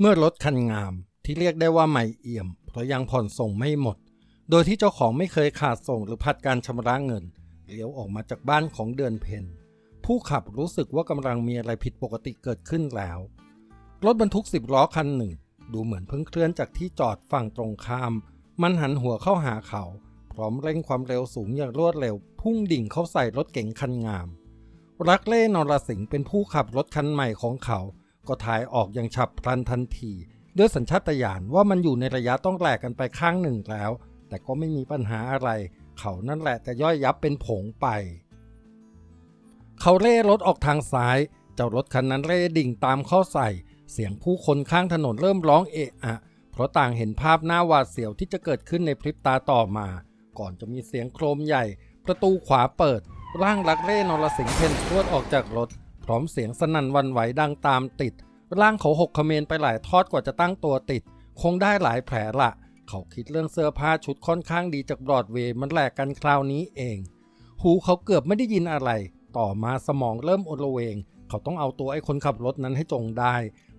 เมื่อรถคันงามที่เรียกได้ว่าใหม่เอี่ยม เพราะยังผ่อนส่งไม่หมด โดยที่เจ้าของไม่เคยขาดส่งหรือผัดการชำระเงินเลี้ยวออกมาจากบ้านของเดือนเพนผู้ขับรู้สึกว่ากำลังมีอะไรผิดปกติเกิดขึ้นแล้ว รถบรรทุกสิบล้อคันหนึ่ง ดูเหมือนเพิ่งเคลื่อนจากที่จอดฝั่งตรงข้าม มันหันหัวเข้าหาเขา พร้อมเร่งความเร็วสูงอย่างรวดเร็ว พุ่งดิ่งเข้าใส่รถเก๋งคันงาม รักเล่นรสิงห์เป็นผู้ขับรถคันใหม่ของเขา ก็ถ่ายออกอย่างฉับพลันทันที ด้วยสัญชาตญาณว่ามันอยู่ในระยะต้องแหลกกันไปข้างหนึ่งแล้ว แต่ก็ไม่มีปัญหาอะไร เขานั่นแหละจะย่อยยับเป็นผงไป เขาเล่รถออกทางซ้าย เจ้ารถคันนั้นเล่ดิ่งตามเข้าใส่ เสียงผู้คนข้างถนนเริ่มร้องเอะอะ เพราะต่างเห็นภาพหน้าหวาดเสียวที่จะเกิดขึ้นในพริบตาต่อมา ก่อนจะมีเสียงโครมใหญ่ ประตูขวาเปิด ร่างรักเล่นรสิงห์เพนพรวดออกจากรถ พร้อมเสียงสนั่นวันไหวดังตามติด ร่างเขาหกเขมรไปหลายทอดกว่าจะตั้งตัวติด คงได้หลายแผลละ เขาคิดเรื่องเสื้อผ้าชุดค่อนข้างดีจากบรอดเวย์มันแหลกกันคราวนี้เอง หูเขาเกือบไม่ได้ยินอะไร ต่อมาสมองเริ่มโอละเวง เขาต้องเอาตัวไอ้คนขับรถนั้นให้จงได้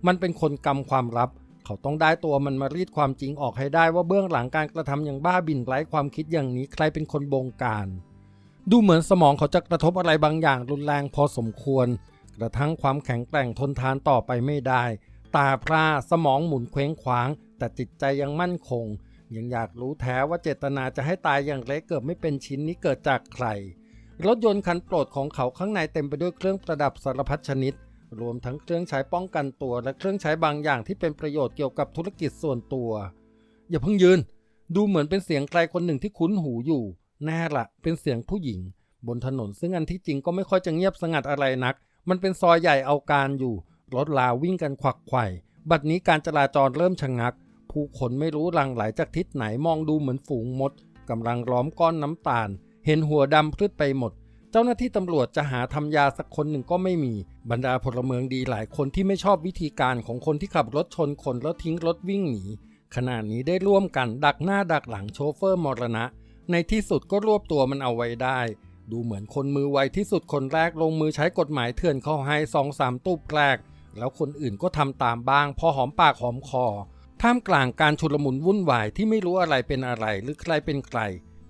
มันเป็นคนกำความลับ เขาต้องได้ตัวมันมารีดความจริงออกให้ได้ว่าเบื้องหลังการกระทำอย่างบ้าบินไร้ความคิดอย่างนี้ใครเป็นคนบงการดูเหมือนสมองเขาจะกระทบอะไรบางอย่างรุนแรงพอสมควร กระทั่งความแข็งแกร่งทนทานต่อไปไม่ได้ ตาพร่าสมองหมุนเคว้งคว้าง แต่จิตใจยังมั่นคง ยังอยากรู้แท้ว่าเจตนาจะให้ตายอย่างเล็กเกิดไม่เป็นชิ้นนี้เกิดจากใคร รถยนต์คันโปรดของเขาข้างในเต็มไปด้วยเครื่องประดับสารพัดชนิด รวมทั้งเครื่องใช้ป้องกันตัวและเครื่องใช้บางอย่างที่เป็นประโยชน์เกี่ยวกับธุรกิจส่วนตัว อย่าเพิ่งยืน ดูเหมือนเป็นเสียงใครคนหนึ่งที่คุ้นหูอยู่ แน่ละเป็นเสียงผู้หญิงบนถนนซึ่งอันที่จริงก็ไม่ค่อยจะเงียบสงัดอะไรนัก มันเป็นซอยใหญ่เอาการอยู่ รถลาวิ่งกันขวักไข่บัดนี้การจราจรเริ่มชะงัก ผู้คนไม่รู้ลังไหลจากทิศไหนมองดูเหมือนฝูงมดกำลังล้อมก้อนน้ำตาล เห็นหัวดำพลืดไปหมด เจ้าหน้าที่ตำรวจจะหาทำยาสักคนหนึ่งก็ไม่มี บรรดาพลเมืองดีหลายคนที่ไม่ชอบวิธีการของคนที่ขับรถชนคนแล้วทิ้งรถวิ่งหนีขณะนี้ได้ร่วมกันดักหน้าดักหลังโชเฟอร์มรณะ ในที่สุดก็รวบตัวมันเอาไว้ได้ ดูเหมือนคนมือไวที่สุดคนแรกลงมือใช้กฎหมายเถื่อนเข้าให้สองสามตู้แรก แล้วคนอื่นก็ทำตามบ้าง พอหอมปากหอมคอ ท่ามกลางการชุลมุนวุ่นวายที่ไม่รู้อะไรเป็นอะไรหรือใครเป็นใคร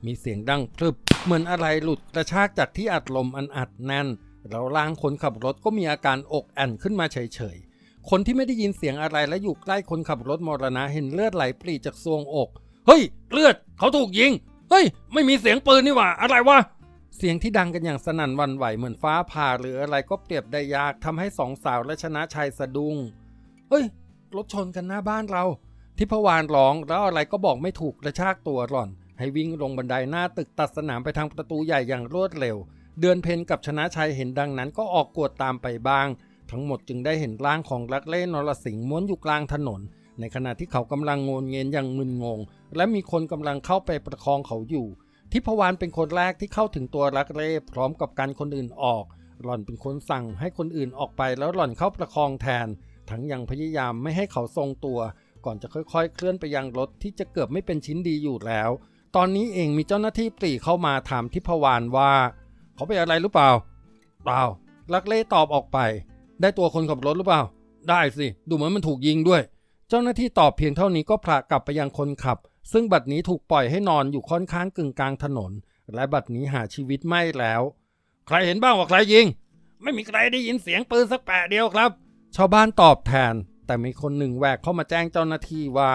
มีเสียงดังพรึบ เหมือนอะไรหลุดกระชากจากที่อัดลมอันอัดแน่น แล้วร่างคนขับรถก็มีอาการอกแอนขึ้นมาเฉยๆ คนที่ไม่ได้ยินเสียงอะไรและอยู่ใกล้คนขับรถมรณะเห็นเลือดไหลปรีจากซวงอก เฮ้ย เลือดเขาถูกยิง เฮ้ย ไม่มีเสียงปืนนี่หว่า อะไรวะ เสียงที่ดังกันอย่างสนั่นวันไหวเหมือนฟ้าผ่าหรืออะไรก็เปรียบได้ยากทำให้สองสาวและชนะชัยสะดุ้งเฮ้ย รถชนกันหน้าบ้านเรา ทิพวานร้องแล้วอะไรก็บอกไม่ถูกกระชากตัวหล่อน ให้วิ่งลงบันไดหน้าตึกตัดสนามไปทางประตูใหญ่อย่างรวดเร็ว เดือนเพนกับชนะชัยเห็นดังนั้นก็ออกกวดตามไปบ้าง ทั้งหมดจึงได้เห็นร่างของรักเล่นนรสิงห์ม้วนอยู่กลางถนน ในขณะที่เขากำลังงนเงียนอย่างมึนงง และมีคนกำลังเข้าไปประคองเขาอยู่ ทิพวานเป็นคนแรกที่เข้าถึงตัวรักเล่พร้อมกับการคนอื่นออก หล่อนเป็นคนสั่งให้คนอื่นออกไปแล้วหล่อนเข้าประคองแทน ทั้งยังพยายามไม่ให้เขาทรงตัว ก่อนจะค่อยๆ เคลื่อนไปยังรถที่จะเกือบไม่เป็นชิ้นดีอยู่แล้ว ตอนนี้เองมีเจ้าหน้าที่ปรีเข้ามาถามทิพวานว่า เขาเป็นอะไรหรือเปล่าเปล่าลักเล่ตอบออกไป ได้ตัวคนขับรถหรือเปล่า ได้สิ ดูเหมือนมันถูกยิงด้วย เจ้าหน้าที่ตอบเพียงเท่านี้ก็พละกลับไปยังคนขับ ซึ่งบัดนี้ถูกปล่อยให้นอนอยู่ค่อนข้างกึ่งกลางถนน และบัดนี้หาชีวิตไม่แล้ว ใครเห็นบ้างว่าใครยิง ไม่มีใครได้ยินเสียงปืนสักแปะเดียวครับ ชาวบ้านตอบแทน แต่มีคนหนึ่งแหวกเข้ามาแจ้งเจ้าหน้าที่ว่า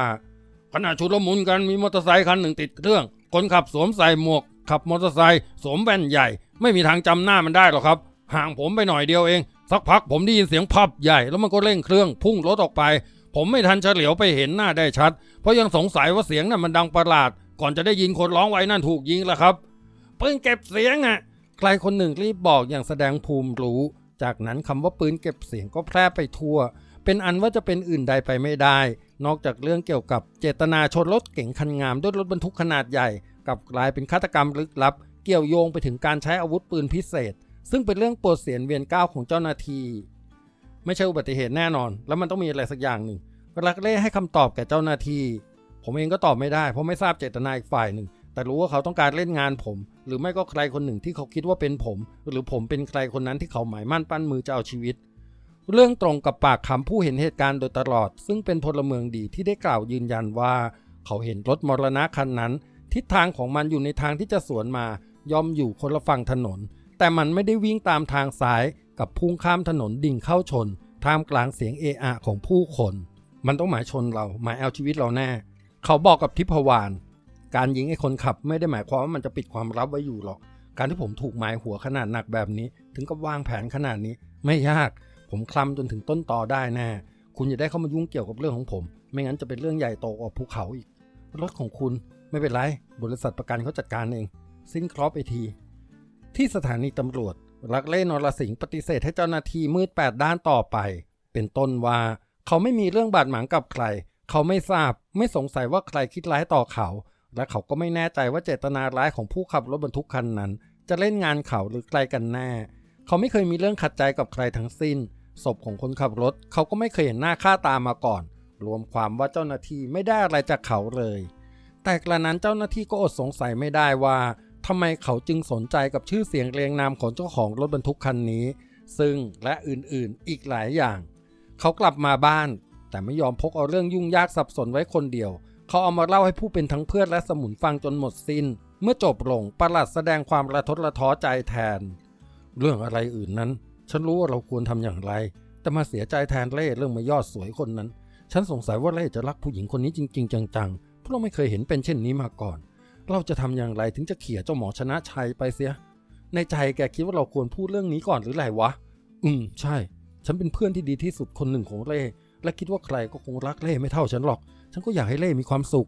ขณะชุลมุนกันมีมอเตอร์ไซค์คันหนึ่งติดเครื่อง คนขับสวมใส่หมวก ขับมอเตอร์ไซค์สวมแว่นใหญ่ ไม่มีทางจำหน้ามันได้หรอกครับ ห่างผมไปหน่อยเดียวเอง สักพักผมได้ยินเสียงพับใหญ่แล้วมันก็เร่งเครื่องพุ่งรถออกไป ผมไม่ทันเฉลียวไปเห็นหน้าได้ชัด เพราะยังสงสัยว่าเสียงนั้นมันดังประหลาด ก่อนจะได้ยินคนร้องไว้นั่นถูกยิงแล้วครับ ปืนเก็บเสียงอะ ใครคนหนึ่งรีบบอกอย่างแสดงภูมิรู้ จากนั้นคำว่าปืนเก็บเสียงก็แพร่ไปทั่ว เป็นอันว่าจะเป็นอื่นใดไปไม่ได้ นอกจากเรื่องเกี่ยวกับเจตนาชนรถเก๋งคันงามด้วยรถบรรทุกขนาดใหญ่กับกลายเป็นฆาตกรรมลึกลับ เกี่ยวโยงไปถึงการใช้อาวุธปืนพิเศษ ซึ่งเป็นเรื่องปวดเสียนเวียนก้าวของเจ้าหน้าที่ ไม่ใช่อุบัติเหตุแน่นอน แล้วมันต้องมีอะไรสักอย่างหนึ่งรักเล่ให้คำตอบแก่เจ้าหน้าที่ ผมเองก็ตอบไม่ได้ เพราะไม่ทราบเจตนาอีกฝ่ายหนึ่ง แต่รู้ว่าเขาต้องการเล่นงานผม หรือไม่ก็ใครคนหนึ่งที่เขาคิดว่าเป็นผม หรือผมเป็นใครคนนั้นที่เขาหมายมั่นปั้นมือจะเอาชีวิต เรื่องตรงกับปากคำผู้เห็นเหตุการณ์โดยตลอด ซึ่งเป็นพลเมืองดีที่ได้กล่าวยืนยันว่า เขาเห็นรถมรณะคันนั้น ทิศทางของมันอยู่ในทางที่จะสวนมา ย่อมอยู่คนละฝั่งถนน แต่มันไม่ได้วิ่งตามทางซ้าย กับพุ่งข้ามถนนดิ่งเข้าชนท่ามกลางเสียงเออะของผู้คน มันต้องหมายชนเราหมายเอาชีวิตเราแน่ เขาบอกกับทิพวาน การยิงไอ้คนขับไม่ได้หมายความว่ามันจะปิดความลับไว้อยู่หรอก การที่ผมถูกหมายหัวขนาดหนักแบบนี้ ถึงกับวางแผนขนาดนี้ ไม่ยาก ผมคลำจนถึงต้นตอได้แน่ คุณอย่าได้เข้ามายุ่งเกี่ยวกับเรื่องของผม ไม่งั้นจะเป็นเรื่องใหญ่โตกว่าภูเขาอีก รถของคุณไม่เป็นไร บริษัทประกันเขาจัดการเอง สิ้นคราะห์ไปที ที่สถานีตำรวจ ลักเล่นรสิงห์ปฏิเสธให้เจ้าหน้าที่มืดแปดด้านต่อไป เป็นต้นว่า เขาไม่มีเรื่องบาดหมางกับใคร เขาไม่ทราบ ไม่สงสัยว่าใครคิดร้ายต่อเขา และเขาก็ไม่แน่ใจว่าเจตนาร้ายของผู้ขับรถบรรทุกคันนั้น จะเล่นงานเขาหรือใครกันแน่ เขาไม่เคยมีเรื่องขัดใจกับใครทั้งสิ้น ศพของคนขับรถ เขาก็ไม่เคยเห็นหน้าค่าตามาก่อน รวมความว่าเจ้าหน้าที่ไม่ได้อะไรจากเขาเลย แต่กระนั้นเจ้าหน้าที่ก็อดสงสัยไม่ได้ว่าำไมเขาจึงสนใจกับชื่อเสียงเรียงนามของเจ้าของรถบรรทุกคันนี้ ซึ่งและอื่นๆอีกหลายอย่าง เขากลับมาบ้าน แต่ไม่ยอมพกเอาเรื่องยุ่งยากสับสนไว้คนเดียว เขาเอามาเล่าให้ผู้เป็นทั้งเพื่อนและสมุนฟังจนหมดสิน้น เมื่อจบลงประหลัดแสดงความระทดระท้อใจแทน เรื่องอะไรอื่นนั้น ฉันรู้ว่าเราควรทำอย่างไร แต่มาเสียใจแทนเล่เรื่องมายอดสวยคนนั้น ฉันสงสัยว่าเล่จะรักผู้หญิงคนนี้จริง ๆ จังๆเพราะเราไม่เคยเห็นเป็นเช่นนี้มาก่อน เราจะทำอย่างไรถึงจะเขี่ยเจ้าหมอชนะชัยไปเสีย ในใจแกคิดว่าเราควรพูดเรื่องนี้ก่อนหรือไรวะ อืม ใช่ ฉันเป็นเพื่อนที่ดีที่สุดคนหนึ่งของเล่ และคิดว่าใครก็คงรักเล่ไม่เท่าฉันหรอก ฉันก็อยากให้เล่มีความสุข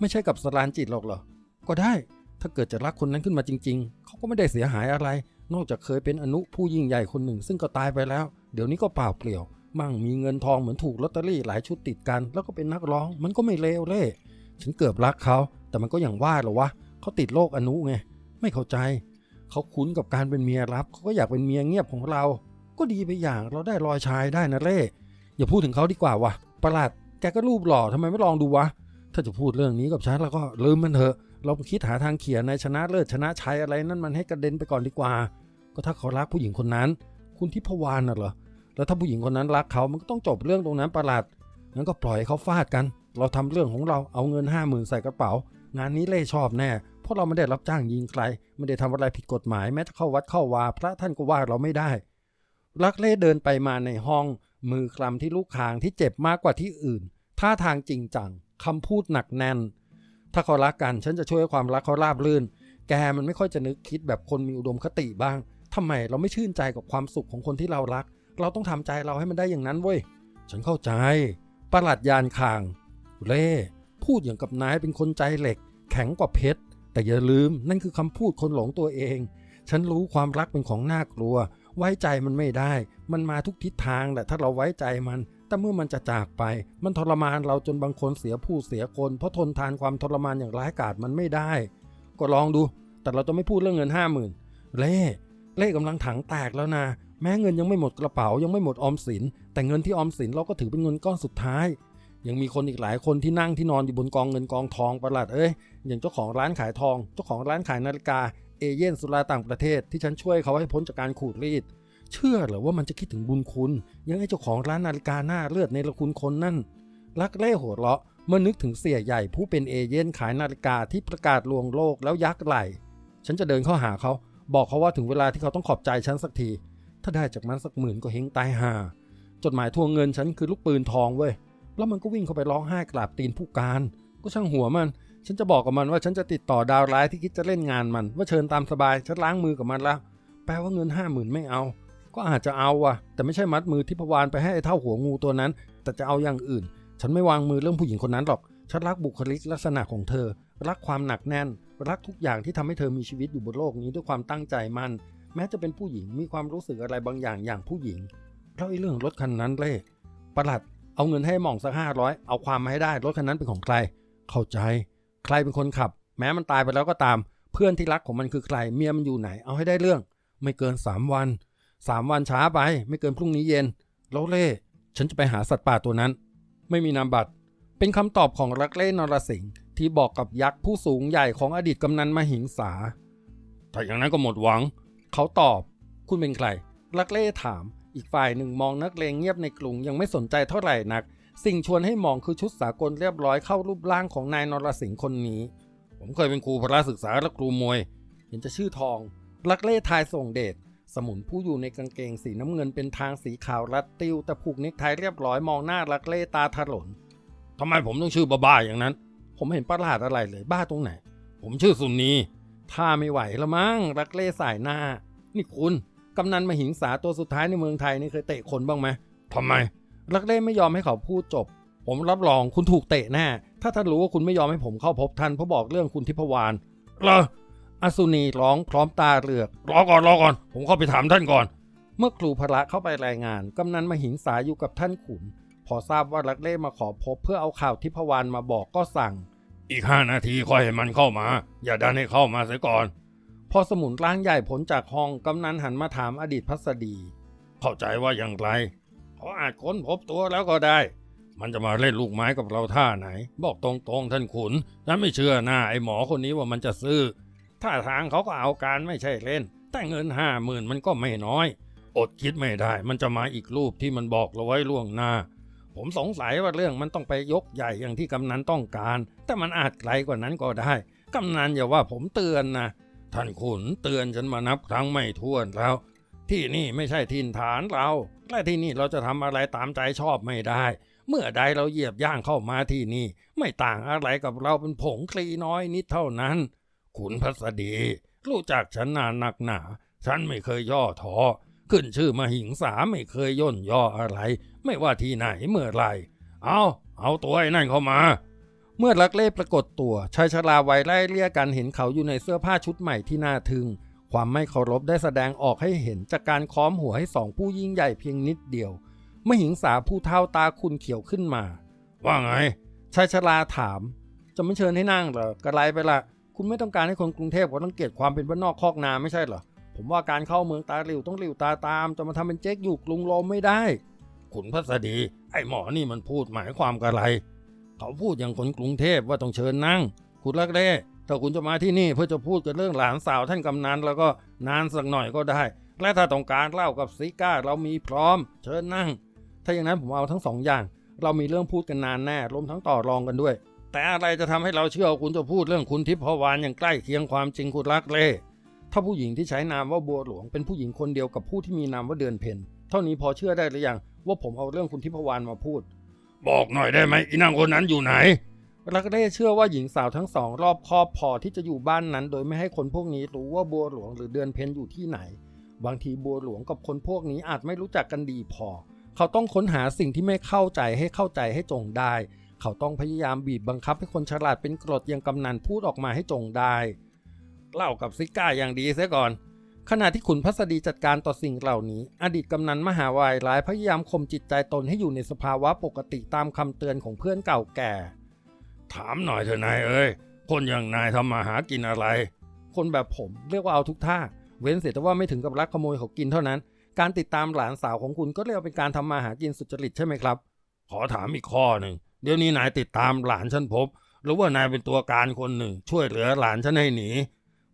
ไม่ใช่กับสรานจิตหรอกเหรอ ก็ได้ ถ้าเกิดจะรักคนนั้นขึ้นมาจริง ๆ เขาก็ไม่ได้เสียหายอะไร นอกจากเคยเป็นอนุผู้ยิ่งใหญ่คนหนึ่ง ซึ่งก็ตายไปแล้ว เดี๋ยวนี้ก็เปล่าเปลี่ยว มั่งมีเงินทองเหมือนถูกลอตเตอรี่หลายชุดติดกัน แล้วก็เป็นนักร้อง มันก็ไม่เลวเล่ ฉันเกือบรักเขา แต่มันก็อย่างว่าเหรอวะเขาติดโรคอนุไง ไม่เข้าใจ เขาคุ้นกับการเป็นเมียรับ เขาก็อยากเป็นเมียเงียบของเรา ก็ดีไปอย่างเราได้รอยชายได้นะเล่ อย่าพูดถึงเขาดีกว่าวะประหลาดแกก็รูปหล่อทำไมไม่ลองดูวะ ถ้าจะพูดเรื่องนี้กับฉันแล้วก็ลืมมันเถอะ เราคิดหาทางเขียนในชนะเลิศชนะชัยอะไรนั่นมันให้กระเด็นไปก่อนดีกว่า ก็ถ้าเขารักผู้หญิงคนนั้น คุณทิพวานน่ะเหรอ แล้วถ้าผู้หญิงคนนั้นรักเขา มันก็ต้องจบเรื่องตรงนั้นประหลาดงั้นก็ปล่อยให้เขาฟาดกัน เราทำเรื่องของเราเอาเงินห้าหมื่นใส่กระเป๋า งานนี้เล่ชอบแน่เพราะเราไม่ได้รับจ้างยิงใครไม่ได้ทำอะไรผิดกฎหมายแม้จะเข้าวัดเข้าวา พระท่านก็ว่าเราไม่ได้ ลักเล่เดินไปมาในห้อง มือคลำที่ลูกคางที่เจ็บมากกว่าที่อื่นท่าทางจริงจังคำพูดหนักแน่น ถ้าเขารักกันฉันจะช่วยให้ความรักเขาราบรื่น แกมันไม่ค่อยจะนึกคิดแบบคนมีอุดมคติบ้างทำไมเราไม่ชื่นใจกับความสุขของคนที่เรารัก เราต้องทำใจเราให้มันได้อย่างนั้นเว้ย ฉันเข้าใจ ประหลัดยานคาง เล่พูดอย่างกับนายเป็นคนใจเหล็ก แข็งกว่าเพชร แต่อย่าลืมนั่นคือคำพูดคนหลงตัวเอง ฉันรู้ความรักเป็นของน่ากลัว ไว้ใจมันไม่ได้ มันมาทุกทิศทางแหละถ้าเราไว้ใจมัน แต่เมื่อมันจะจากไป มันทรมานเราจนบางคนเสียผู้เสียคน เพราะทนทานความทรมานอย่างร้ายกาจมันไม่ได้ ก็ลองดู แต่เราจะไม่พูดเรื่องเงินห้าหมื่นเล่เล่กำลังถังแตกแล้วนะแม้เงินยังไม่หมดกระเป๋ายังไม่หมดออมสิน แต่เงินที่ออมสินเราก็ถือเป็นเงินก้อนสุดท้าย ยังมีคนอีกหลายคนที่นั่งที่นอนอยู่บนกองเงินกองทองประหลาดเอ้ยอย่างเจ้าของร้านขายทอง เจ้าของร้านขายนาฬิกาเอเย่นสุราต่างประเทศที่ฉันช่วยเขาให้พ้นจากการขูดรีด เชื่อเหรอว่ามันจะคิดถึงบุญคุณ ยังไอ้เจ้าของร้านนาฬิกาหน้าเลือดในละคุณคนนั่นลักเล่หัวเราะเมื่อนึกถึงเสียใหญ่ผู้เป็นเอเย่นขายนาฬิกาที่ประกาศลวงโลกแล้วยักไหลฉันจะเดินเข้าหาเขา บอกเขาว่าถึงเวลาที่เขาต้องขอบใจฉันสักที ถ้าได้จากมันสักหมื่นก็เฮงตายห่าจดหมายทวงเงินฉันคือลูกปืนทองเว้ย แล้วมันก็วิ่งเข้าไปร้องไห้กราบตีนผู้การ ก็ช่างหัวมัน ฉันจะบอกกับมันว่าฉันจะติดต่อดาวร้ายที่คิดจะเล่นงานมัน ว่าเชิญตามสบาย ฉันล้างมือกับมันแล้ว แปลว่าเงินห้าหมื่นไม่เอา ก็อาจจะเอาว่ะแต่ไม่ใช่มัดมือที่พวานไปให้ไอ้เท่าหัวงูตัวนั้น แต่จะเอาอย่างอื่น ฉันไม่วางมือเรื่องผู้หญิงคนนั้นหรอก ฉันรักบุคลิกลักษณะของเธอ รักความหนักแน่น รักทุกอย่างที่ทำให้เธอมีชีวิตอยู่บนโลกนี้ด้วยความตั้งใจมัน แม้จะเป็นผู้หญิงมีความรู้สึกอะไรบางอย่างอย่างผู้หญิงแล้วไอ้เรื่องรถคันนั้นเล่ประหลัด เอาเงินให้หม่องสักห้าร้อยเอาความมาให้ได้รถคันนั้นเป็นของใคร เข้าใจ ใครเป็นคนขับ แม้มันตายไปแล้วก็ตาม เพื่อนที่รักของมันคือใครเมียมันอยู่ไหนเอาให้ได้เรื่อง ไม่เกินสามวันสามวันช้าไป ไม่เกินพรุ่งนี้เย็นแล้วเล่ฉันจะไปหาสัตว์ป่าตัวนั้น ไม่มีนามบัตร เป็นคำตอบของรักเล่นรสิงห์ที่บอกกับยักษ์ผู้สูงใหญ่ของอดีตกำนันมาหิงสาถ้าอย่างนั้นก็หมดหวัง เขาตอบ คุณเป็นใครลักเล่ถาม อีกฝ่ายหนึ่งมองนักเลงเงียบในกลุ่มยังไม่สนใจเท่าไหร่นัก สิ่งชวนให้มองคือชุดสากลเรียบร้อยเข้ารูปร่างของนายนรสิงห์คนนี้ ผมเคยเป็นครูพละศึกษาและครูมวย เห็นจะชื่อทองลักเล่ทายส่งเดชสมุนผู้อยู่ในกางเกงสีน้ำเงินเป็นทางสีขาวรัดติวแต่ผูกเนคไทเรียบร้อยมองหน้าลักเล่ตาถลนทำไมผมต้องชื่อบ้าๆอย่างนั้น ผมเห็นประหลาดอะไรเลยบ้าตรงไหน ผมชื่อสุนีถ้าไม่ไหวละมั้งรักเล่สายหน้า นี่คุณ กำนันมหิงสาตัวสุดท้ายในเมืองไทยนี่เคยเตะคนบ้างไหมทำไมรักเล่ไม่ยอมให้เขาพูดจบ ผมรับรองคุณถูกเตะแน่ ถ้าท่านรู้ว่าคุณไม่ยอมให้ผมเข้าพบท่านเพราะบอกเรื่องคุณทิพวานเหรออสุนีร้องพร้อมตาเลือก รอก่อนรอก่อน ผมเข้าไปถามท่านก่อน เมื่อครูพระเข้าไปรายงาน กำนันมหิงสาอยู่กับท่านขุน พอทราบว่ารักเล่มาขอพบเพื่อเอาข่าวทิพวานมาบอกก็สั่ง อีกห้านาทีค่อยให้มันเข้ามา อย่าดันให้เข้ามาเสียก่อน พอสมุนร่างใหญ่พ้นจากห้องกำนันหันมาถามอดีตพัสดี เข้าใจว่าอย่างไรเขาอาจค้นพบตัวแล้วก็ได้ มันจะมาเล่นลูกไม้กับเราท่าไหน บอกตรงๆท่านขุนฉันไม่เชื่อหน้าไอ้หมอคนนี้ว่ามันจะซื้อท่าทางเขาก็เอาการไม่ใช่เล่น แต่เงินห้าหมื่นมันก็ไม่น้อย อดคิดไม่ได้ มันจะมาอีกรูปที่มันบอกเราไว้ล่วงหน้า ผมสงสัยว่าเรื่องมันต้องไปยกใหญ่อย่างที่กำนันต้องการ แต่มันอาจไกลกว่านั้นก็ได้กำนันอย่าว่าผมเตือนนะ ท่านขุนเตือนฉันมานับครั้งไม่ถ้วนแล้ว ที่นี่ไม่ใช่ถิ่นฐานเรา และที่นี่เราจะทำอะไรตามใจชอบไม่ได้ เมื่อใดเราเหยียบย่างเข้ามาที่นี่ ไม่ต่างอะไรกับเราเป็นผงคลีน้อยนิดเท่านั้น ขุนพัสดี รู้จักฉันนานนักหนา ฉันไม่เคยย่อท้อขึ้นชื่อมาหิงสาไม่เคยย่นย่ออะไร ไม่ว่าที่ไหนเมื่อไรเอาเอาตัวไอ้นั่นเข้ามา เมื่อลักเล่ปรากฏตัวชายชราวัยไล่เลี่ยกันเห็นเขาอยู่ในเสื้อผ้าชุดใหม่ที่น่าทึง ความไม่เคารพได้แสดงออกให้เห็นจากการค้อมหัวให้สองผู้ยิ่งใหญ่เพียงนิดเดียวเมื่อหิงสาผู้เท่าตาคุณเขียวขึ้นมา ว่าไงชายชราถาม จะไม่เชิญให้นั่งเหรอกระไรไปละคุณไม่ต้องการให้คนกรุงเทพเขาต้องเกลียดความเป็นบ้านนอกคอกนาไม่ใช่เหรอผมว่าการเข้าเมืองตาหลิวต้องหลิวตาตาม จะมาทำเป็นเจ๊กอยู่กรุงโรมไม่ได้ ขุนพัสดี ไอ้หมอนี่มันพูดหมายความกับอะไร เขาพูดอย่างคนกรุงเทพว่าต้องเชิญนั่ง คุณลักเล่ถ้าคุณจะมาที่นี่เพื่อจะพูดกันเรื่องหลานสาวท่านกำนันแล้วก็นานสักหน่อยก็ได้ และถ้าต้องการเล่ากับซิก้าเรามีพร้อม เชิญนั่ง ถ้าอย่างนั้นผมเอาทั้งสองอย่าง เรามีเรื่องพูดกันนานแน่รวมทั้งต่อรองกันด้วย แต่อะไรจะทำให้เราเชื่อคุณจะพูดเรื่องคุณทิพวานอย่างใกล้เคียงความจริงคุณลักเล่ถ้าผู้หญิงที่ใช้นามว่าบัวหลวงเป็นผู้หญิงคนเดียวกับผู้ที่มีนามว่าเดือนเพ็ญเท่านี้พอเชื่อได้หรือยังว่าผมเอาเรื่องคุณทิพวานมาพูด บอกหน่อยได้ไหมอีนางคนนั้นอยู่ไหนลักเล่เชื่อว่าหญิงสาวทั้งสองรอบคอบพอที่จะอยู่บ้านนั้น โดยไม่ให้คนพวกนี้รู้ว่าบัวหลวงหรือเดือนเพ็ญอยู่ที่ไหน บางทีบัวหลวงกับคนพวกนี้อาจไม่รู้จักกันดีพอ เขาต้องค้นหาสิ่งที่ไม่เข้าใจให้เข้าใจให้จงได้ เขาต้องพยายามบีบบังคับให้คนฉลาดเป็นกรดย่างกำนันพูดออกมาให้จงได้ เล่ากับซิก้าอย่างดีเสียก่อน ขณะที่ขุนพัสดีจัดการต่อสิ่งเหล่านี้ อดีตกำนันมหาวายร้ายพยายามข่มจิตใจตนให้อยู่ในสภาวะปกติตามคำเตือนของเพื่อนเก่าแก่ ถามหน่อยเถอะนายเอ้ย คนอย่างนายทำมาหากินอะไร คนแบบผมเรียกว่าเอาทุกท่า เว้นเสียแต่ว่าไม่ถึงกับลักขโมยเขากินเท่านั้น การติดตามหลานสาวของคุณก็เรียกว่าเป็นการทำมาหากินสุจริตใช่ไหมครับ ขอถามอีกข้อหนึ่ง เดี๋ยวนี้นายติดตามหลานฉันพบ หรือว่านายเป็นตัวการคนหนึ่ง ช่วยเหลือหลานฉันให้หนี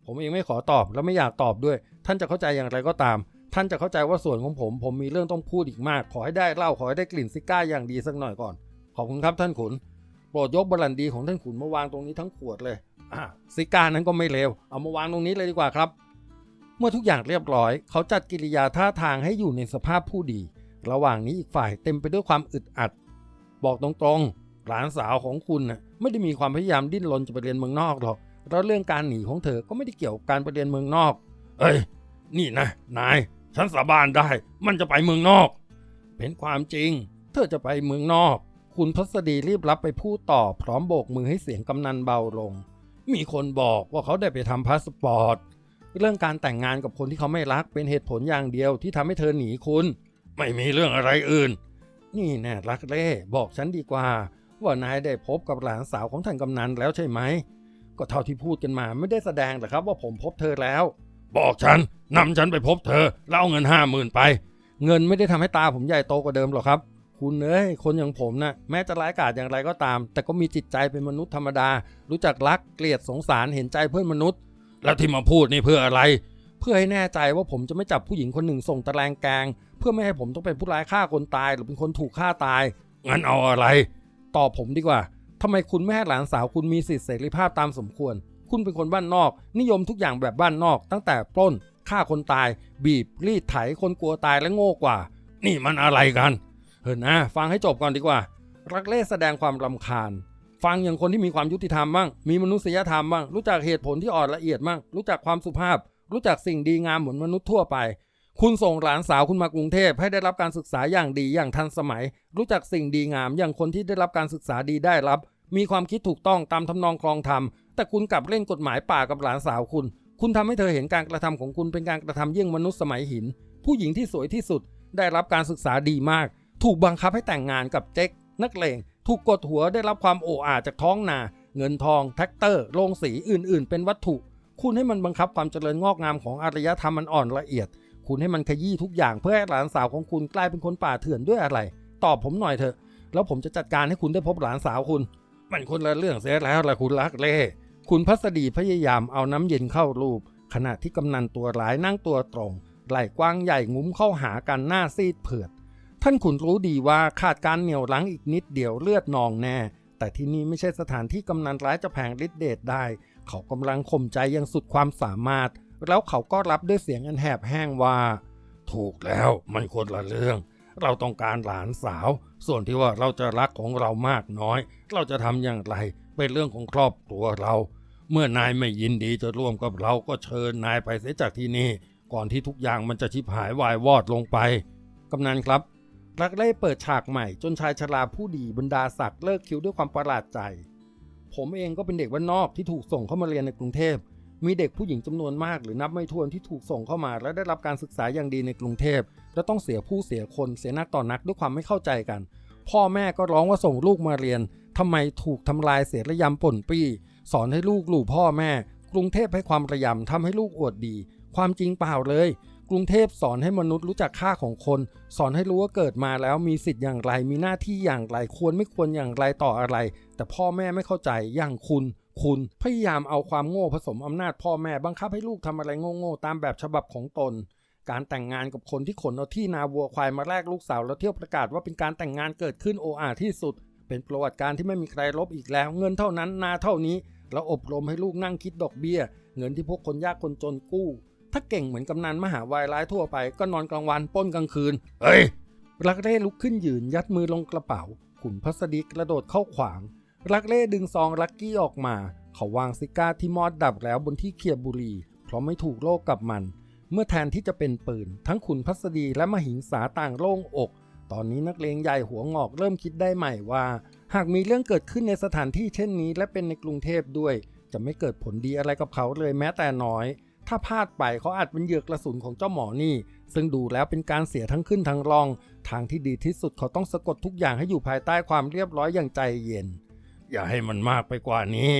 ผมเองไม่ขอตอบและไม่อยากตอบด้วย ท่านจะเข้าใจอย่างไรก็ตาม ท่านจะเข้าใจว่าส่วนของผม ผมมีเรื่องต้องพูดอีกมาก ขอให้ได้เล้าขอให้ได้กลิ่นซิก้าอย่างดีสักหน่อยก่อน ขอบคุณครับท่านขุน โปรดยกบรันดีของท่านขุนมาวางตรงนี้ทั้งขวดเลยซิก้านั้นก็ไม่เลวเอามาวางตรงนี้เลยดีกว่าครับ เมื่อทุกอย่างเรียบร้อย เขาจัดกิริยาท่าทางให้อยู่ในสภาพผู้ดี ระหว่างนี้อีกฝ่ายเต็มไปด้วยความอึดอัด บอกตรงๆ หลานสาวของคุณน่ะไม่ได้มีความพยายามดิ้นรนจะไปเรียนเมืองนอกหรอก แล้วเรื่องการหนีของเธอก็ไม่ได้เกี่ยวกับการไปเรียนเมืองนอก เอ้ย นี่นะ นาย ฉันสาบานได้ มันจะไปเมืองนอก เป็นความจริง เธอจะไปเมืองนอก คุณพัสดีรีบรับไปพูดต่อ พร้อมโบกมือให้เสียงกำนันเบาลง มีคนบอกว่าเขาได้ไปทำพาสปอร์ต เรื่องการแต่งงานกับคนที่เขาไม่รักเป็นเหตุผลอย่างเดียวที่ทำให้เธอหนีคุณ ไม่มีเรื่องอะไรอื่น นี่แน่รักเล่บอกฉันดีกว่า ว่านายได้พบกับหลานสาวของท่านกำนันแล้วใช่ไหม ก็เท่าที่พูดกันมาไม่ได้แสดงหรอกครับว่าผมพบเธอแล้ว บอกฉันนำฉันไปพบเธอ แล้วเอาเงินห้าหมื่นไป เงินไม่ได้ทำให้ตาผมใหญ่โตกว่าเดิมหรอกครับ คุณเอ้ยคนอย่างผมนะ่ะแม้จะร้ายกาจอย่างไรก็ตาม แต่ก็มีจิตใจเป็นมนุษย์ธรรมดา รู้จักรักเกลียดสงสารเห็นใจเพื่อนมนุษย์ แล้วที่มาพูดนี่เพื่ออะไร เพื่อให้แน่ใจว่าผมจะไม่จับผู้หญิงคนหนึ่งส่งตะแลงแกง เพื่อไม่ให้ผมต้องเป็นผู้ร้ายฆ่าคนตาย หรือเป็นคนถูกฆ่าตายงั้นเอาอะไรตอบผมดีกว่า ทำไมคุณไม่ให้หลานสาวคุณมีสิทธิเสรีภาพตามสมควร คุณเป็นคนบ้านนอก นิยมทุกอย่างแบบบ้านนอก ตั้งแต่ปล้นฆ่าคนตาย บีบรีดไถคนกลัวตายและโง่กว่า นี่มันอะไรกันเฮ้ยนะฟังให้จบก่อนดีกว่า รักเล่แสดงความรำคาญ ฟังอย่างคนที่มีความยุติธรรมบ้างมีมนุษยธรรมบ้างรู้จักเหตุผลที่อ่อนละเอียดบ้างรู้จักความสุภาพ รู้จักสิ่งดีงามเหมือนมนุษย์ทั่วไป คุณส่งหลานสาวคุณมากรุงเทพให้ได้รับการศึกษาอย่างดีอย่างทันสมัย รู้จักสิ่งดีงามอย่างคนที่ได้รับการศึกษาดีได้รับ มีความคิดถูกต้องตามทำนองครองธรรม แต่คุณกลับเล่นกฎหมายป่ากับหลานสาวคุณ คุณทำให้เธอเห็นการกระทำของคุณเป็นการกระทำเยี่ยงมนุษย์สมัยหิน ผู้หญิงที่สวยที่สุด ได้รับการศึกษาดีมาก ถูกบังคับให้แต่งงานกับเจ๊กนักเลงถูกกดหัวได้รับความโอ้อาจากท้องนา เงินทองแท็กเตอร์โรงสีอื่น ๆ เป็นวัตถุ คุณให้มันบังคับความเจริญงอกงามของอารยธรรมมันอ่อนละเอียด คุณให้มันขยี้ทุกอย่างเพื่อให้หลานสาวของคุณกลายเป็นคนป่าเถื่อนด้วยอะไร ตอบผมหน่อยเถอะ แล้วผมจะจัดการให้คุณได้พบหลานสาวคุณ มันคนละเรื่องเสียแล้วละคุณลักเล่คุณพัสดีพยายามเอาน้ำเย็นเข้ารูป ขณะที่กำนันตัวร้ายนั่งตัวตรง ไหล่กว้างใหญ่งุ้มเข้าหากันหน้าซีดเผือด ท่านขุนรู้ดีว่าขาดการเหนี่ยวรั้งอีกนิดเดียวเลือดนองแน่ แต่ที่นี่ไม่ใช่สถานที่กำนันร้ายจะแผงฤทธิ์เดชได้ เขากำลังข่มใจอย่างสุดความสามารถ แล้วเขาก็รับด้วยเสียงอันแหบแห้งว่า ถูกแล้วมันคนละเรื่อง เราต้องการหลานสาว ส่วนที่ว่าเราจะรักของเรามากน้อย เราจะทำอย่างไรเป็นเรื่องของครอบครัวเรา เมื่อนายไม่ยินดีจะร่วมกับเราก็เชิญนายไปเสียจากที่นี่ ก่อนที่ทุกอย่างมันจะชิบหายวายวอดลงไปกำนันครับรักเล่เปิดฉากใหม่จนชายชราผู้ดีบรรดาศักดิ์เลิกคิ้วด้วยความประหลาดใจ ผมเองก็เป็นเด็กบ้านนอกที่ถูกส่งเข้ามาเรียนในกรุงเทพ มีเด็กผู้หญิงจำนวนมากหรือนับไม่ถ้วนที่ถูกส่งเข้ามา และได้รับการศึกษาอย่างดีในกรุงเทพ และต้องเสียผู้เสียคนเสียนักต่อนักด้วยความไม่เข้าใจกัน พ่อแม่ก็ร้องว่าส่งลูกมาเรียนทำไมถูกทำลายเสียระยำป่นปี้ สอนให้ลูกหลู่พ่อแม่ กรุงเทพให้ความระยำทำให้ลูกอวดดี ความจริงเปล่าเลย กรุงเทพสอนให้มนุษย์รู้จักค่าของคน สอนให้รู้ว่าเกิดมาแล้วมีสิทธิ์อย่างไร มีหน้าที่อย่างไร ควรไม่ควรอย่างไรต่ออะไร แต่พ่อแม่ไม่เข้าใจอย่างคุณ คุณพยายามเอาความโง่ผสมอำนาจพ่อแม่บังคับให้ลูกทำอะไรโง่ๆตามแบบฉบับของตน การแต่งงานกับคนที่ขนเอาที่นาวัวควายมาแลกลูกสาวแล้วเที่ยวประกาศว่าเป็นการแต่งงานเกิดขึ้นโออาที่สุด เป็นประวัติการที่ไม่มีใครลบอีกแล้ว เงินเท่านั้นนาเท่านี้ แล้วอบรมให้ลูกนั่งคิดดอกเบี้ย เงินที่พวกคนยากคนจนกู้ ถ้าเก่งเหมือนกำนันมหาวายร้ายทั่วไป ก็นอนกลางวันป้นกลางคืนเฮ้ยรักเล่ลุกขึ้นยืนยัดมือลงกระเป๋าขุนพัสดีกระโดดเข้าขวาง รักเล่ดึงซองลักกี้ออกมา เขาวางซิก้าที่มอดดับแล้วบนที่เคียบบุรี เพราะไม่ถูกโลกกับมัน เมื่อแทนที่จะเป็นปืน ทั้งขุนพัสดีและมหิงสาต่างโล่งอก ตอนนี้นักเลงใหญ่หัวงอกเริ่มคิดได้ใหม่ว่า หากมีเรื่องเกิดขึ้นในสถานที่เช่นนี้ และเป็นในกรุงเทพด้วย จะไม่เกิดผลดีอะไรกับเขาเลยแม้แต่น้อย ถ้าพลาดไปเขาอาจเป็นเหยือกกระสุนของเจ้าหมอนี่ ซึ่งดูแล้วเป็นการเสียทั้งขึ้นทั้งลอง ทางที่ดีที่สุดเขาต้องสะกดทุกอย่างให้อยู่ภายใต้ความเรียบร้อยอย่างใจเย็น อย่าให้มันมากไปกว่านี้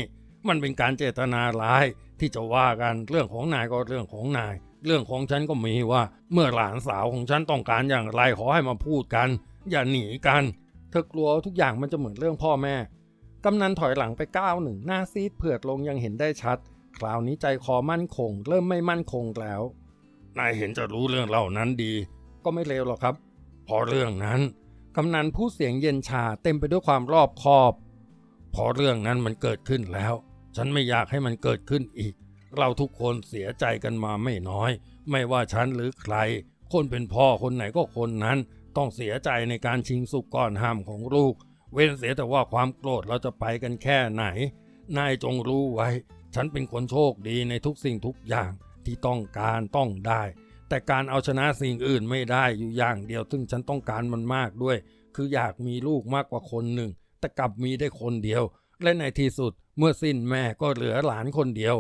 มันเป็นการเจตนาร้ายที่จะว่ากันเรื่องของนายก็เรื่องของนาย เรื่องของฉันก็มีว่า เมื่อหลานสาวของฉันต้องการอย่างไรขอให้มาพูดกัน อย่าหนีกัน เธอกลัวทุกอย่างมันจะเหมือนเรื่องพ่อแม่กำนันถอยหลังไปก้าวหนึ่งหน้าซีดเผือดลงยังเห็นได้ชัด คราวนี้ใจคอมั่นคง เริ่มไม่มั่นคงแล้ว นายเห็นจะรู้เรื่องเหล่านั้นดี ก็ไม่เลวหรอกครับ พอเรื่องนั้นกำนันพูดเสียงเย็นชาเต็มไปด้วยความรอบคอบ พอเรื่องนั้นมันเกิดขึ้นแล้ว ฉันไม่อยากให้มันเกิดขึ้นอีก เราทุกคนเสียใจกันมาไม่น้อย ไม่ว่าฉันหรือใคร คนเป็นพ่อคนไหนก็คนนั้น ต้องเสียใจในการชิงสุกก่อนห้ามของลูก เว้นเสียแต่ว่าความโกรธเราจะไปกันแค่ไหน นายจงรู้ไว้ ฉันเป็นคนโชคดีในทุกสิ่งทุกอย่างที่ต้องการต้องได้ แต่การเอาชนะสิ่งอื่นไม่ได้อยู่อย่างเดียว ซึ่งฉันต้องการมันมากด้วย คืออยากมีลูกมากกว่าคนหนึ่ง แต่กลับมีได้คนเดียว และในที่สุดเมื่อสิ้นแม่ก็เหลือหลานคนเดียว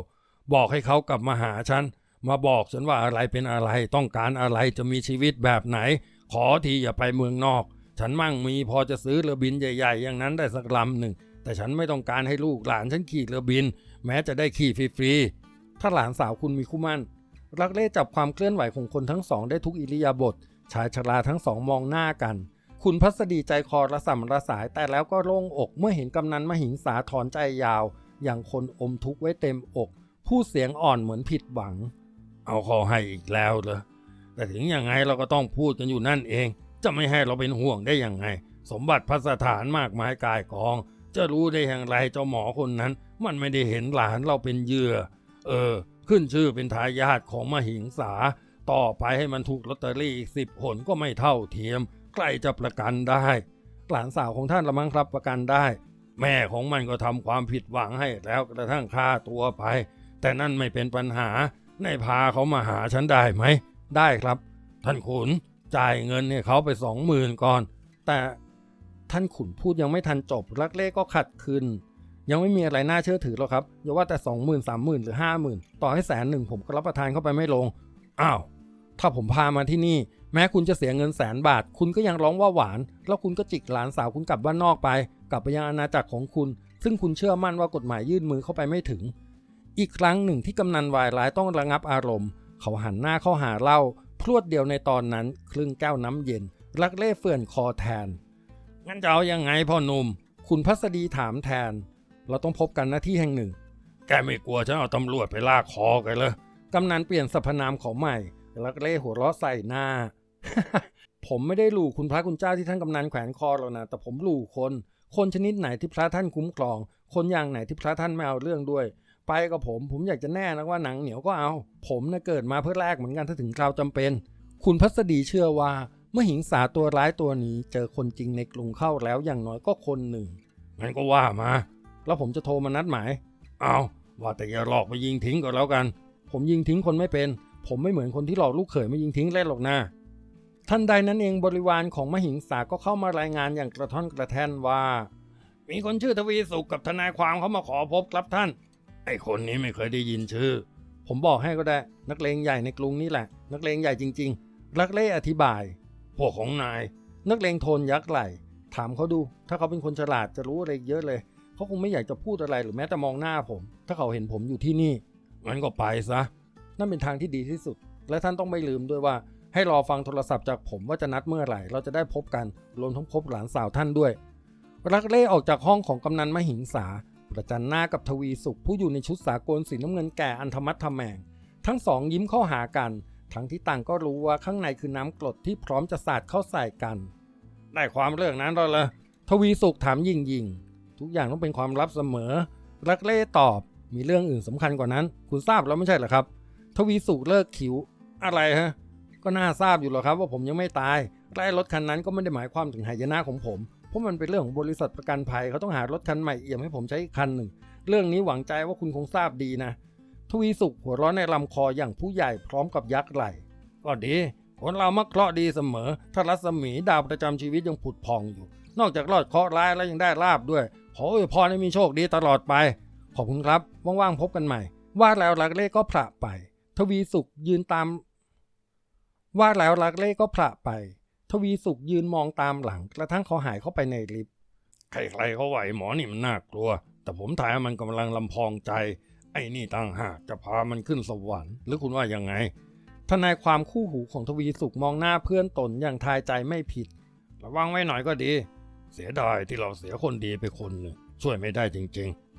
บอกให้เขากลับมาหาฉัน มาบอกฉันว่าอะไรเป็นอะไรต้องการอะไรจะมีชีวิตแบบไหน ขอทีอย่าไปเมืองนอก ฉันมั่งมีพอจะซื้อเรือบินใหญ่ๆ อย่างนั้นได้สักลำหนึ่ง แต่ฉันไม่ต้องการให้ลูกหลานฉันขี่เรือบิน แม้จะได้ขี่ฟรีๆถ้าหลานสาวคุณมีคู่มั่นรักเล่จับความเคลื่อนไหวของคนทั้งสองได้ทุกอิริยาบถชายชราทั้งสองมองหน้ากัน คุณพัสดีใจคอระส่ำระสายแต่แล้วก็โล่งอกเมื่อเห็นกำนันมหิงสาถอนใจยาว อย่างคนอมทุกข์ไว้เต็มอกพูดเสียงอ่อนเหมือนผิดหวัง เอาขอให้อีกแล้วเหรอแต่แต่ถึงยังไงเราก็ต้องพูดกันอยู่นั่นเอง จะไม่ให้เราเป็นห่วงได้ยังไง สมบัติพัสถานมากมายกายกอง จะรู้ได้อย่างไรเจ้าหมอคนนั้น มันไม่ได้เห็นหลานเราเป็นเหยื่อ เออ ขึ้นชื่อเป็นทายาทของมหิงสา ต่อไปให้มันถูกลอตเตอรี่อีกสิบผลก็ไม่เท่าเทียม ใครจะประกันได้ หลานสาวของท่านละมั้งครับประกันได้ แม่ของมันก็ทำความผิดหวังให้แล้วกระทั่งฆ่าตัวไป แต่นั่นไม่เป็นปัญหาในพาเขามาหาฉันได้ไหม ได้ครับ ท่านขุนจ่ายเงินเนี่ยเขาไปสองหมื่นก่อน แต่ท่านขุนพูดยังไม่ทันจบ ลักเล่ก็ขัดคืนยังไม่มีอะไรน่าเชื่อถือหรอกครับอย่าว่าแต่สองหมื่นสามหมื่นหรือห้าหมื่นต่อให้แสนหนึ่งผมก็รับประทานเข้าไปไม่ลง อ้าว ถ้าผมพามาที่นี่ แม้คุณจะเสียเงินแสนบาท คุณก็ยังร้องว่าหวาน แล้วคุณก็จิกหลานสาวคุณกลับบ้านนอกไป กลับไปยังอาณาจักรของคุณ ซึ่งคุณเชื่อมั่นว่ากฎหมายยื่นมือเข้าไปไม่ถึง อีกครั้งหนึ่งที่กำนันวายร้ายต้องระงับอารมณ์ เขาหันหน้าเข้าหาเล้าพรวดเดียวในตอนนั้น ครึ่งแก้วน้ำเย็น รักเล่เฟื่อนคอแทน งั้นจะเอายังไงพ่อหนุ่ม คุณพัสดีถามแทน เราต้องพบกันหน้าที่แห่งหนึ่ง แกไม่กลัวฉันเอาตำรวจไปลากคอกันเลยกำนันเปลี่ยนสรรพนามของใหม่ลักเล่หัวเราะใส่หน้า ผมไม่ได้หลู่คุณพระคุณเจ้าที่ท่านกำนันแขวนคอหรอกนะ แต่ผมหลู่คน คนชนิดไหนที่พระท่านคุ้มครอง คนอย่างไหนที่พระท่านไม่เอาเรื่องด้วย ไปกับผม ผมอยากจะแน่นะว่าหนังเหนียวก็เอา ผมนะ่ะเกิดมาเพื่อแลกเหมือนกันถ้าถึงคราวจำเป็น คุณพัสดีเชื่อว่า เมื่อหิงสาตัวร้ายตัวนี้ เจอคนจริงในกรุงเข้าแล้วอย่างน้อยก็คนหนึ่งงั้นก็ว่ามา แล้วผมจะโทรมานัดหมาย เอาว่าแต่อย่าหลอกไปยิงทิ้งก็แล้วกัน ผมยิงทิ้งคนไม่เป็น ผมไม่เหมือนคนที่หลอกลูกเขยมายิงทิ้งเล่นหรอกนะ ท่านใดนั้นเองบริวารของมหิงสาก็เข้ามารายงานอย่างกระท่อนกระแท่นว่า มีคนชื่อทวีสุขกับทนายความเขามาขอพบครับท่าน ไอคนนี้ไม่เคยได้ยินชื่อ ผมบอกให้ก็ได้ นักเลงใหญ่ในกรุงนี่แหละ นักเลงใหญ่จริง ๆ รักเล่อธิบาย พวกของนาย นักเลงโทนยักษ์ไหลถามเขาดู ถ้าเขาเป็นคนฉลาดจะรู้อะไรเยอะเลย เขาคงไม่อยากจะพูดอะไรหรือแม้แต่มองหน้าผม ถ้าเขาเห็นผมอยู่ที่นี่งั้นก็ไปซะนั่นเป็นทางที่ดีที่สุด และท่านต้องไม่ลืมด้วยว่า ให้รอฟังโทรศัพท์จากผมว่าจะนัดเมื่อไหร่ เราจะได้พบกัน รวมทั้งพบหลานสาวท่านด้วย รักเล่ออกจากห้องของกำนันมหิงสา ประจันหน้ากับทวีสุขผู้อยู่ในชุดสากลสีน้ำเงินแก่อันธรรมัดทแมง ทั้งสองยิ้มเข้าหากัน ทั้งที่ต่างก็รู้ว่าข้างในคือน้ำกรดที่พร้อมจะสาดเข้าใส่กัน ได้ความเรื่องนั้นแล้วเหรอทวีสุขถามยิงยิงทุกอย่างต้องเป็นความลับเสมอ รักเล่ตอบ มีเรื่องอื่นสำคัญกว่านั้น คุณทราบแล้วไม่ใช่เหรอครับ ทวีสุขเลิกคิ้ว อะไรฮะ ก็น่าทราบอยู่หรอกครับว่าผมยังไม่ตายไล่รถคันนั้นก็ไม่ได้หมายความถึงหายนะของผม เพราะมันเป็นเรื่องของบริษัทประกันภัยเขาต้องหารถคันใหม่เอี่ยมให้ผมใช้อีกคันหนึ่ง เรื่องนี้หวังใจว่าคุณคงทราบดีนะ ทวีสุขหัวเร้อนในลำคออย่างผู้ใหญ่พร้อมกับยักไหล่ก็ดีคนเรามักเคราะห์ดีเสมอ ถ้ารัศมีดาวประจำชีวิตยังผุดพองอยู่ นอกจากรอดเคราะห์ร้ายแล้วยังได้ลาบด้วย ขออวยพรให้มีโชคดีตลอดไป ขอบคุณครับ ว่างๆพบกันใหม่ ว่าแล้วลักเล่ก็ผละไป ทวีสุขยืนตาม ว่าแล้วลักเล่ก็ผละไป ทวีสุขยืนมองตามหลัง กระทั่งเขาหายเข้าไปในลิฟต์ใครๆเขาไหวหมอนี่มันน่ากลัว แต่ผมถ่ายมันกำลังลำพองใจ ไอ้นี่ตั้งหากจะพามันขึ้นสวรรค์หรือคุณว่ายังไงทนายความคู่หูของทวีสุขมองหน้าเพื่อนตนอย่างทายใจไม่ผิด ระวังไว้หน่อยก็ดี เสียดายที่เราเสียคนดีไปคนหนึ่งช่วยไม่ได้จริง ๆ